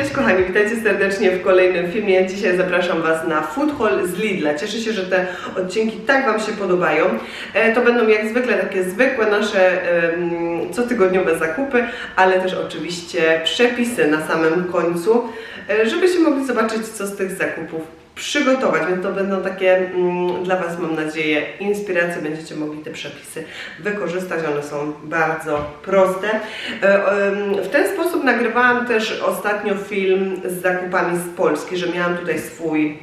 Cześć kochani, witajcie serdecznie w kolejnym filmie. Dzisiaj zapraszam Was na Food z Lidla. Cieszę się, że te odcinki tak Wam się podobają. E, To będą jak zwykle takie zwykłe nasze em, cotygodniowe zakupy, ale też oczywiście przepisy na samym końcu, e, żebyście mogli zobaczyć, co z tych zakupów przygotować, więc to będą takie mm, dla Was, mam nadzieję, inspiracje. Będziecie mogli te przepisy wykorzystać. One są bardzo proste. E, W ten sposób nagrywałam też ostatnio film z zakupami z Polski, że miałam tutaj swój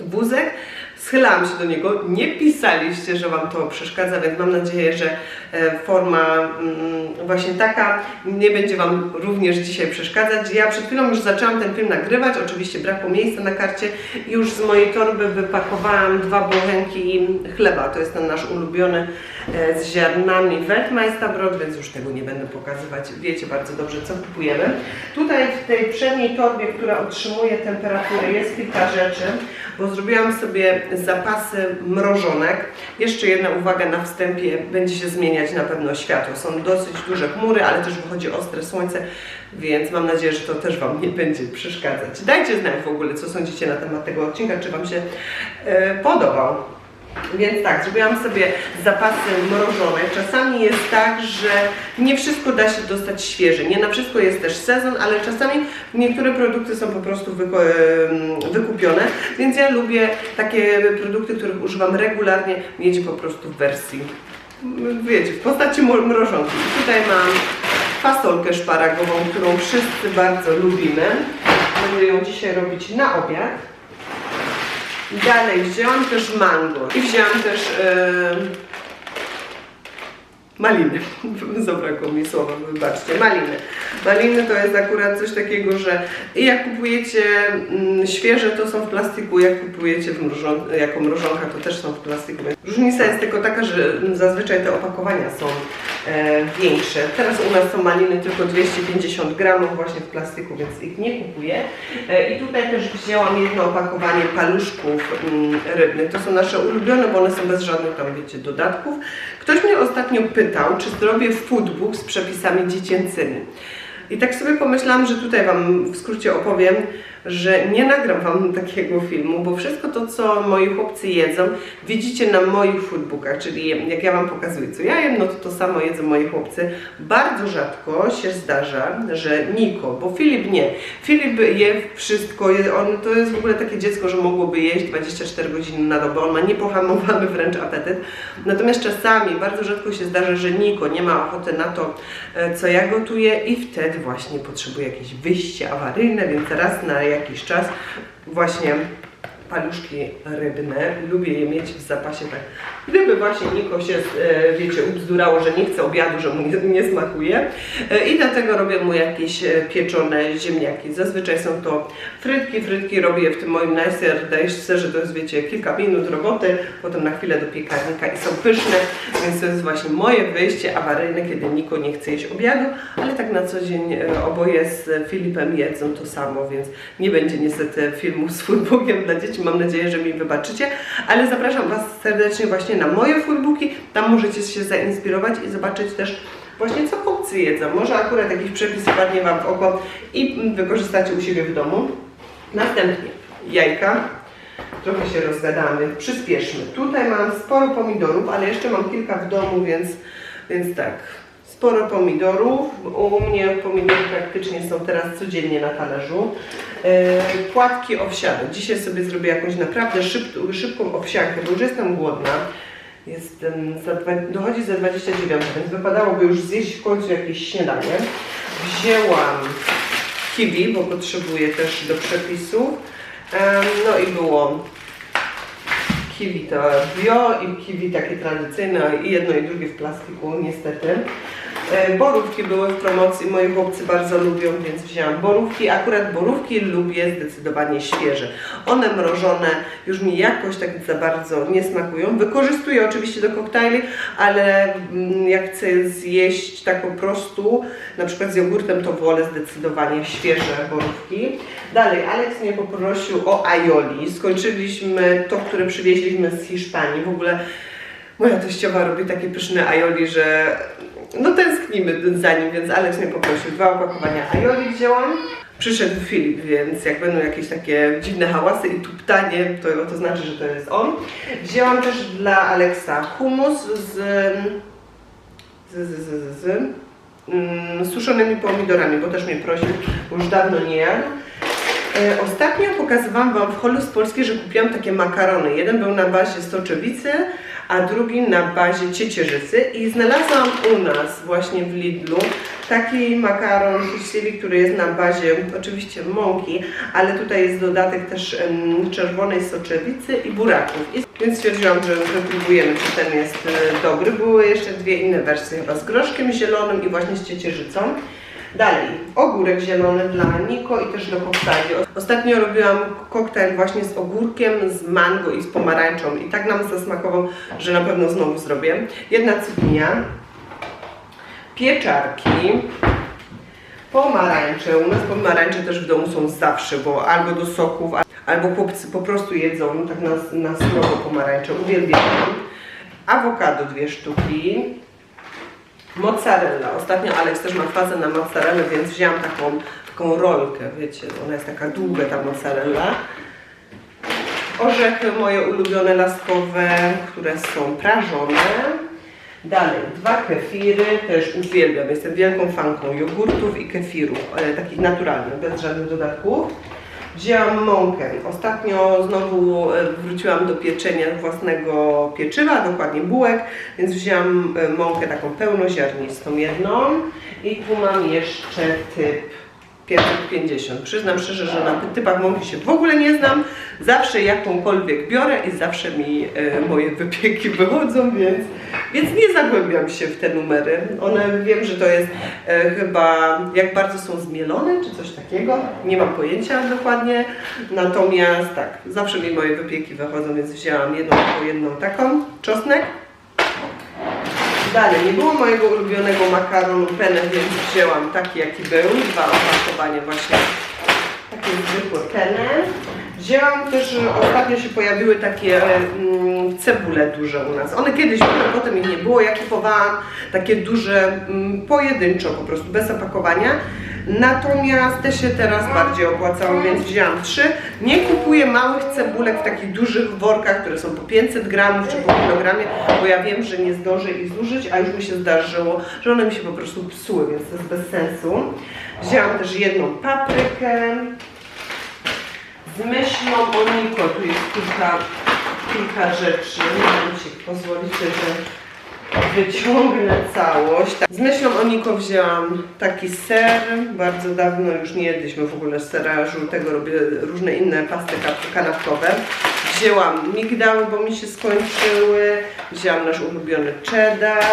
wózek. Schylałam się do niego, nie pisaliście, że Wam to przeszkadza, więc mam nadzieję, że e, forma mm, właśnie taka nie będzie Wam również dzisiaj przeszkadzać. Ja przed chwilą już zaczęłam ten film nagrywać, oczywiście brakło miejsca na karcie. Już z mojej torby wypakowałam dwa bochenki chleba, to jest ten nasz ulubiony e, z ziarnami Weltmeisterbrot, więc już tego nie będę pokazywać, wiecie bardzo dobrze co kupujemy. Tutaj w tej przedniej torbie, która otrzymuje temperaturę jest kilka rzeczy, bo zrobiłam sobie zapasy mrożonek. Jeszcze jedna uwaga na wstępie, będzie się zmieniać na pewno światło. Są dosyć duże chmury, ale też wychodzi ostre słońce, więc mam nadzieję, że to też Wam nie będzie przeszkadzać. Dajcie znać w ogóle, co sądzicie na temat tego odcinka, czy Wam się e, podobał. Więc tak, zrobiłam sobie zapasy mrożone. Czasami jest tak, że nie wszystko da się dostać świeże. Nie na wszystko jest też sezon, ale czasami niektóre produkty są po prostu wykupione. Więc ja lubię takie produkty, których używam regularnie, mieć po prostu w wersji, wiecie, w postaci mro- mrożonki. Tutaj mam fasolkę szparagową, którą wszyscy bardzo lubimy. Będę ją dzisiaj robić na obiad. Dalej wzięłam też mango i wzięłam też e, maliny. Zabrakło mi słowa, wybaczcie. Maliny. Maliny to jest akurat coś takiego, że jak kupujecie mm, świeże, to są w plastiku, jak kupujecie w mrożon, jako mrożonka, to też są w plastiku. Różnica jest tylko taka, że zazwyczaj te opakowania są większe. Teraz u nas są maliny tylko 250 gramów właśnie w plastiku, więc ich nie kupuję. E, I tutaj też wzięłam jedno opakowanie paluszków mm, rybnych. To są nasze ulubione, bo one są bez żadnych tam, wiecie, dodatków. Ktoś mnie ostatnio pytał, czy zrobię foodbook z przepisami dziecięcymi. I tak sobie pomyślałam, że tutaj Wam w skrócie opowiem, że nie nagram Wam takiego filmu, bo wszystko to, co moi chłopcy jedzą, widzicie na moich foodbookach, czyli jak ja Wam pokazuję, co ja jem, no to to samo jedzą moi chłopcy. Bardzo rzadko się zdarza, że Niko, bo Filip nie. Filip je wszystko, on to jest w ogóle takie dziecko, że mogłoby jeść 24 godziny na dobę, on ma niepohamowany wręcz apetyt. Natomiast czasami, bardzo rzadko się zdarza, że Niko nie ma ochoty na to, e, co ja gotuję i wtedy właśnie potrzebuje jakieś wyjście awaryjne, więc raz na jakiś czas właśnie paluszki rybne. Lubię je mieć w zapasie tak. Gdyby właśnie Niko się, e, wiecie, ubzdurało, że nie chce obiadu, że mu nie, nie smakuje. E, I dlatego robię mu jakieś e, pieczone ziemniaki. Zazwyczaj są to frytki. Frytki robię w tym moim najserdejszce, że to jest, wiecie, kilka minut roboty, potem na chwilę do piekarnika i są pyszne, więc to jest właśnie moje wyjście awaryjne, kiedy Niko nie chce jeść obiadu, ale tak na co dzień oboje z Filipem jedzą to samo, więc nie będzie niestety filmu z foodbookiem dla dzieci. Mam nadzieję, że mi wybaczycie, ale zapraszam Was serdecznie właśnie na moje foodbooki. Tam możecie się zainspirować i zobaczyć też właśnie co chłopcy jedzą. Może akurat jakiś przepis wpadnie Wam w oko i wykorzystacie u siebie w domu. Następnie jajka. Trochę się rozgadamy, przyspieszmy. Tutaj mam sporo pomidorów, ale jeszcze mam kilka w domu, więc, więc tak. Sporo pomidorów. U mnie pomidory praktycznie są teraz codziennie na talerzu. E, płatki owsiane. Dzisiaj sobie zrobię jakąś naprawdę szyb, szybką owsiankę, bo już jestem głodna. Jestem za, dochodzi za 29, więc wypadałoby już zjeść w końcu jakieś śniadanie. Wzięłam kiwi, bo potrzebuję też do przepisów. No i było kiwi to bio i kiwi takie tradycyjne i jedno i drugie w plastiku niestety. E, Borówki były w promocji, moi chłopcy bardzo lubią, więc wzięłam borówki. Akurat borówki lubię zdecydowanie świeże. One mrożone już mi jakoś tak za bardzo nie smakują. Wykorzystuję oczywiście do koktajli, ale mm, jak chcę zjeść tak po prostu, na przykład z jogurtem, to wolę zdecydowanie świeże borówki. Dalej, Alex mnie poprosił o aioli. Skończyliśmy to, które przywieźliśmy z Hiszpanii. W ogóle moja teściowa robi takie pyszne aioli, że no tęsknimy za nim, więc Alex mnie poprosił. Dwa opakowania aioli wzięłam. przyszedł Filip, więc jak będą jakieś takie dziwne hałasy i tuptanie, to, to znaczy, że to jest on. Wzięłam też dla Aleksa humus z, z, z, z, z, mm, suszonymi pomidorami, bo też mnie prosił, już dawno nie jadł. E, Ostatnio pokazywałam Wam w holu z Polski, że kupiłam takie makarony. Jeden był na bazie soczewicy, a drugi na bazie ciecierzycy i znalazłam u nas właśnie w Lidlu taki makaron fusilli, który jest na bazie oczywiście mąki, ale tutaj jest dodatek też czerwonej soczewicy i buraków. Więc stwierdziłam, że wypróbujemy, czy ten jest e, dobry. Były jeszcze dwie inne wersje, chyba z groszkiem zielonym i właśnie z ciecierzycą. Dalej, ogórek zielony dla Niko i też do koktajli. Ostatnio robiłam koktajl właśnie z ogórkiem, z mango i z pomarańczą i tak nam zasmakował, że na pewno znowu zrobię. Jedna cukinia, pieczarki, pomarańcze. U nas pomarańcze też w domu są zawsze, bo albo do soków, albo chłopcy po prostu jedzą tak na, na surowo pomarańcze. Uwielbiam. Awokado dwie sztuki. Mozzarella. Ostatnio Alex też ma fazę na mozzarellę, więc wzięłam taką, taką rolkę, wiecie, ona jest taka długa ta mozzarella. Orzechy moje ulubione laskowe, które są prażone. Dalej, dwa kefiry, też uwielbiam, jestem wielką fanką jogurtów i kefirów, ale takich naturalnych, bez żadnych dodatków. Wzięłam mąkę. Ostatnio znowu e, wróciłam do pieczenia własnego pieczywa, dokładnie bułek, więc wzięłam e, mąkę taką pełnoziarnistą jedną i tu mam jeszcze typ 550. Przyznam szczerze, że na typach mąki się w ogóle nie znam. Zawsze jakąkolwiek biorę i zawsze mi e, moje wypieki wychodzą, więc, więc nie zagłębiam się w te numery. One wiem, że to jest e, chyba jak bardzo są zmielone, czy coś takiego. Nie mam pojęcia dokładnie. Natomiast tak, zawsze mi moje wypieki wychodzą, więc wzięłam jedną taką, jedną taką. Czosnek. Dalej, nie było mojego ulubionego makaronu penne, więc wzięłam taki jaki był, dwa opakowania właśnie, takie zwykłe penne. Wzięłam też, ostatnio się pojawiły takie mm, cebule duże u nas. One kiedyś były, potem ich nie było. Ja kupowałam takie duże mm, pojedynczo po prostu, bez opakowania. Natomiast te się teraz bardziej opłacały, więc wzięłam trzy. Nie kupuję małych cebulek w takich dużych workach, które są po 500 gramów czy po kilogramie, bo ja wiem, że nie zdążę ich zużyć, a już mi się zdarzyło, że one mi się po prostu psuły, więc to jest bez sensu. Wzięłam też jedną paprykę. Z myślą o Niko, tu jest kilka, kilka rzeczy. Nie wiem, czy pozwolicie, że wyciągnę całość. Tak. Z myślą o Niko wzięłam taki ser. Bardzo dawno już nie jedliśmy w ogóle sera żółtego. Robię różne inne pasty ka- kanapkowe. Wzięłam migdały, bo mi się skończyły. Wzięłam nasz ulubiony cheddar.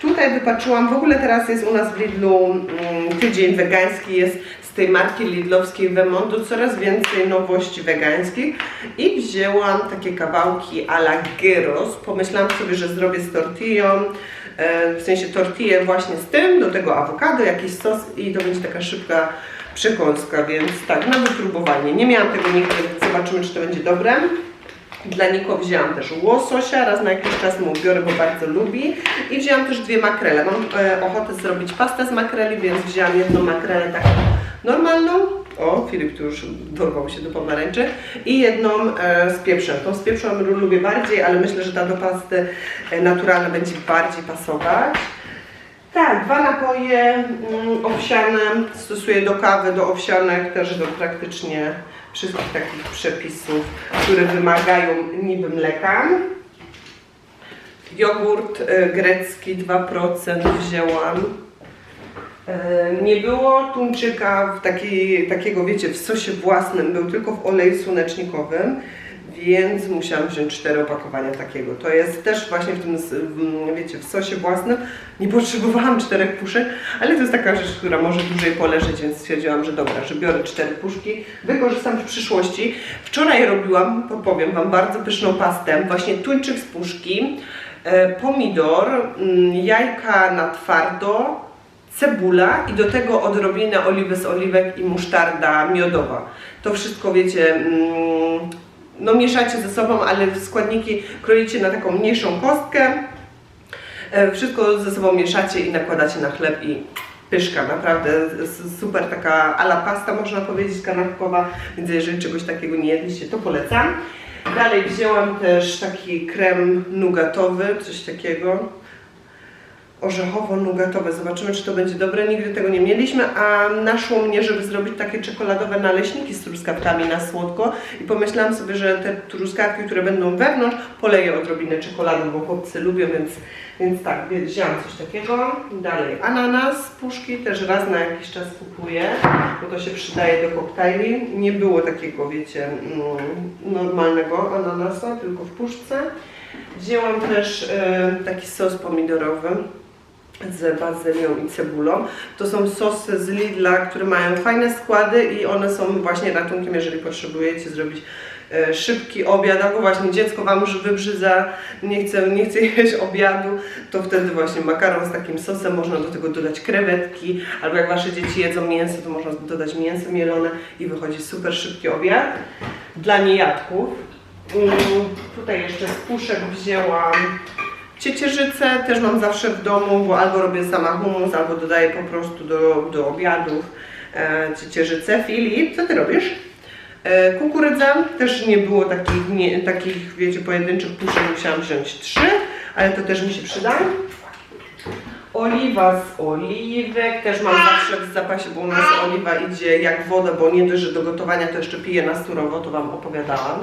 Tutaj wypatrzyłam, w ogóle teraz jest u nas w Lidlu mm, tydzień wegański, jest tej marki lidlowskiej Wemondu coraz więcej nowości wegańskich i wzięłam takie kawałki a la gyros. Pomyślałam sobie, że zrobię z tortillą, e, w sensie tortillę właśnie z tym, do tego awokado, jakiś sos i to będzie taka szybka przekąska, więc tak, na wypróbowanie. Nie miałam tego nigdy, zobaczymy, czy to będzie dobre. Dla Niko wzięłam też łososia, raz na jakiś czas mu biorę, bo bardzo lubi. I wzięłam też dwie makrele. Mam e, ochotę zrobić pastę z makreli, więc wzięłam jedną makrelę taką normalną. O, Filip tu już dorwał się do pomarańczy. I jedną e, z pieprzem. Tą z pieprzem lubię bardziej, ale myślę, że ta do pasty e, naturalna będzie bardziej pasować. Tak, dwa napoje mm, owsiane, stosuję do kawy, do owsianek, też do praktycznie wszystkich takich przepisów, które wymagają niby mleka. Jogurt e, grecki 2% wzięłam. E, Nie było tuńczyka w takiej, takiego, wiecie, w sosie własnym, był tylko w oleju słonecznikowym, więc musiałam wziąć cztery opakowania takiego. To jest też właśnie w tym, wiecie, w sosie własnym. Nie potrzebowałam czterech puszek, ale to jest taka rzecz, która może dłużej poleżeć, więc stwierdziłam, że dobra, że biorę cztery puszki. Wykorzystam w przyszłości. Wczoraj robiłam, powiem Wam, bardzo pyszną pastę, właśnie tuńczyk z puszki, e, pomidor, mm, jajka na twardo, cebula i do tego odrobinę oliwy z oliwek i musztarda miodowa. To wszystko wiecie, mm, no mieszacie ze sobą, ale składniki kroicie na taką mniejszą kostkę. E, Wszystko ze sobą mieszacie i nakładacie na chleb i pyszka, naprawdę super taka ala pasta można powiedzieć kanapkowa, więc jeżeli czegoś takiego nie jedliście, to polecam. Dalej wzięłam też taki krem nugatowy, coś takiego orzechowo-nugatowe. Zobaczymy, czy to będzie dobre. Nigdy tego nie mieliśmy, a naszło mnie, żeby zrobić takie czekoladowe naleśniki z truskawkami na słodko i pomyślałam sobie, że te truskawki, które będą wewnątrz, poleję odrobinę czekoladą, bo chłopcy lubią, więc, więc tak, wzięłam coś takiego. Dalej ananas puszki, też raz na jakiś czas kupuję, bo to się przydaje do koktajli. Nie było takiego, wiecie, mm, normalnego ananasa, tylko w puszce. Wzięłam też e, taki sos pomidorowy z bazylią i cebulą. To są sosy z Lidla, które mają fajne składy i one są właśnie ratunkiem, jeżeli potrzebujecie zrobić szybki obiad, albo właśnie dziecko Wam już wybrzydza, nie chce, nie chce jeść obiadu, to wtedy właśnie makaron z takim sosem, można do tego dodać krewetki, albo jak Wasze dzieci jedzą mięso, to można dodać mięso mielone i wychodzi super szybki obiad dla niejadków. Mm, Tutaj jeszcze z puszek wzięłam ciecierzycę, też mam zawsze w domu, bo albo robię sama hummus, albo dodaję po prostu do, do obiadów e, ciecierzycę. Filip, co Ty robisz? E, kukurydza, też nie było takich, nie, takich, wiecie, pojedynczych puszek, musiałam wziąć trzy, ale to też mi się przyda. Oliwa z oliwek, też mam zawsze w zapasie, bo u nas oliwa idzie jak woda, bo nie dość, że do gotowania to jeszcze piję na surowo, to Wam opowiadałam,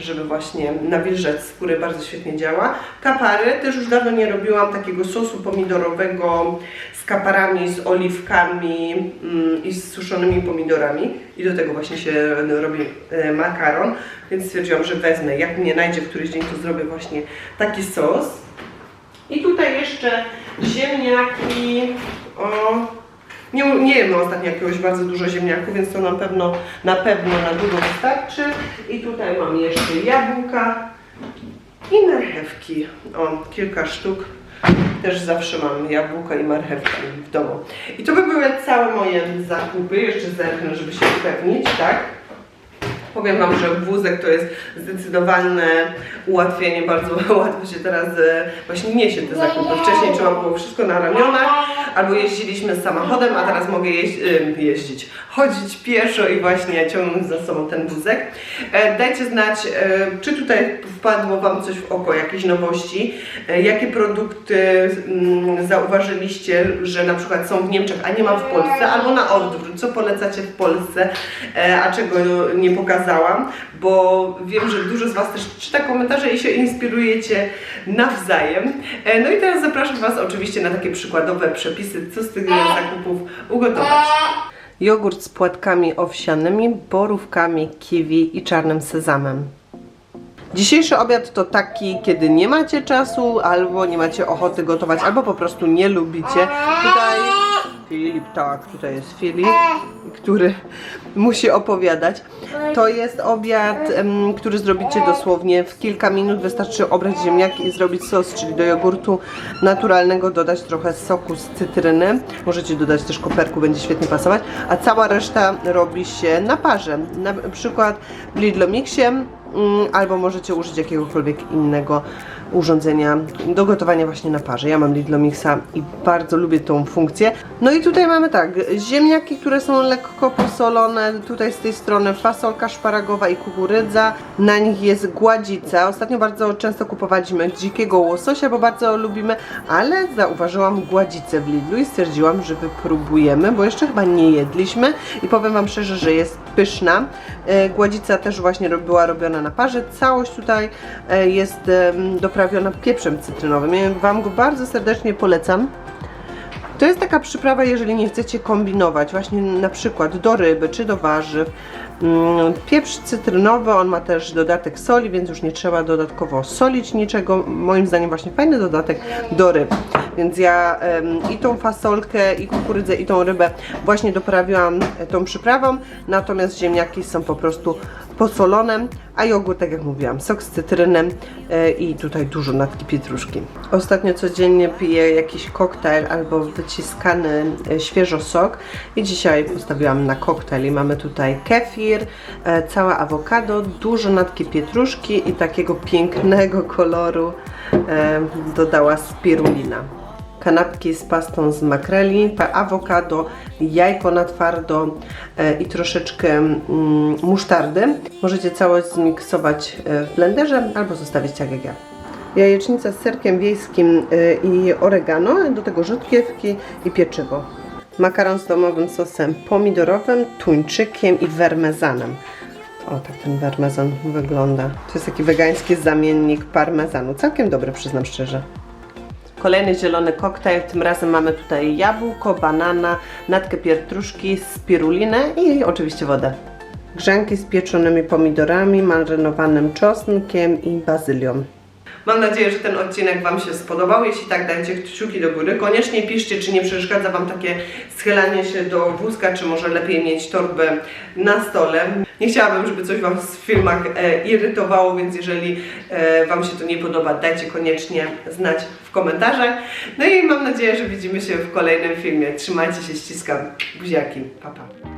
żeby właśnie nawilżać skórę, bardzo świetnie działa. Kapary, też już dawno nie robiłam takiego sosu pomidorowego kaparami, z oliwkami mm, i z suszonymi pomidorami i do tego właśnie się robi e, makaron, więc stwierdziłam, że wezmę, jak mnie najdzie w któryś dzień, to zrobię właśnie taki sos. I tutaj jeszcze ziemniaki. O, nie, nie jemy ostatnio jakiegoś bardzo dużo ziemniaków, więc to na pewno, na pewno na długo wystarczy. I tutaj mam jeszcze jabłka i marchewki. O, kilka sztuk. Też zawsze mam jabłka i marchewki w domu. I to by były całe moje zakupy. Jeszcze zerknę, żeby się upewnić, tak? Powiem Wam, że wózek to jest zdecydowane ułatwienie, bardzo łatwo się teraz e, właśnie niesie te zakupy. Wcześniej trzeba było wszystko na ramionach, albo jeździliśmy samochodem, a teraz mogę e, jeździć, chodzić pieszo i właśnie ciągnąć za sobą ten wózek. E, Dajcie znać, czy tutaj wpadło Wam coś w oko, jakieś nowości, jakie produkty mm, zauważyliście, że na przykład są w Niemczech, a nie ma w Polsce, albo na odwrót, co polecacie w Polsce, a czego nie bo wiem, że dużo z Was też czyta komentarze i się inspirujecie nawzajem. E, No i teraz zapraszam Was oczywiście na takie przykładowe przepisy, co z tych zakupów ugotować. Jogurt z płatkami owsianymi, borówkami, kiwi i czarnym sezamem. Dzisiejszy obiad to taki, kiedy nie macie czasu, albo nie macie ochoty gotować, albo po prostu nie lubicie. Tutaj Filip, tak, tutaj jest Filip, który musi opowiadać. To jest obiad, który zrobicie dosłownie w kilka minut. Wystarczy obrać ziemniaki i zrobić sos, czyli do jogurtu naturalnego dodać trochę soku z cytryny. Możecie dodać też koperku, będzie świetnie pasować. A cała reszta robi się na parze. Na przykład w Lidlomixie mm, albo możecie użyć jakiegokolwiek innego urządzenia do gotowania właśnie na parze. Ja mam Lidlomixa i bardzo lubię tą funkcję. No i tutaj mamy tak, ziemniaki, które są lekko posolone, tutaj z tej strony fasolka szparagowa i kukurydza, na nich jest gładzica. Ostatnio bardzo często kupowaliśmy dzikiego łososia, bo bardzo lubimy, ale zauważyłam gładzicę w Lidlu i stwierdziłam, że wypróbujemy, bo jeszcze chyba nie jedliśmy i powiem Wam szczerze, że jest pyszna. E, Gładzica też właśnie była robiona na parze. Całość tutaj e, jest em, doprawiona pieprzem cytrynowym. Ja Wam go bardzo serdecznie polecam. To jest taka przyprawa, jeżeli nie chcecie kombinować, właśnie na przykład do ryby czy do warzyw. Mm, Pieprz cytrynowy, on ma też dodatek soli, więc już nie trzeba dodatkowo solić niczego. Moim zdaniem właśnie fajny dodatek do ryb. Więc ja i tą fasolkę, i kukurydzę, i tą rybę właśnie doprawiłam e, tą przyprawą, natomiast ziemniaki są po prostu posolone, a jogurt, tak jak mówiłam, sok z cytrynem e, i tutaj dużo natki pietruszki. Ostatnio codziennie piję jakiś koktajl albo wyciskany e, świeżo sok i dzisiaj postawiłam na koktajl i mamy tutaj kefir, e, całe awokado, dużo natki pietruszki i takiego pięknego koloru dodała spirulina. Kanapki z pastą z makreli, awokado, jajko na twardo e, i troszeczkę mm, musztardy. Możecie całość zmiksować e, w blenderze albo zostawić tak jak ja. Jajecznica z serkiem wiejskim e, i oregano, do tego rzodkiewki i pieczywo. Makaron z domowym sosem pomidorowym, tuńczykiem i wermezanem. O, tak ten parmezan wygląda. To jest taki wegański zamiennik parmezanu. Całkiem dobry, przyznam szczerze. Kolejny zielony koktajl. Tym razem mamy tutaj jabłko, banana, natkę pietruszki, spirulinę i oczywiście wodę. Grzanki z pieczonymi pomidorami, marynowanym czosnkiem i bazylią. Mam nadzieję, że ten odcinek Wam się spodobał. Jeśli tak, dajcie kciuki do góry. Koniecznie piszcie, czy nie przeszkadza Wam takie schylanie się do wózka, czy może lepiej mieć torbę na stole. Nie chciałabym, żeby coś Wam w filmach e, irytowało, więc jeżeli e, Wam się to nie podoba, dajcie koniecznie znać w komentarzach. No i mam nadzieję, że widzimy się w kolejnym filmie. Trzymajcie się, ściskam. Buziaki. Pa, pa.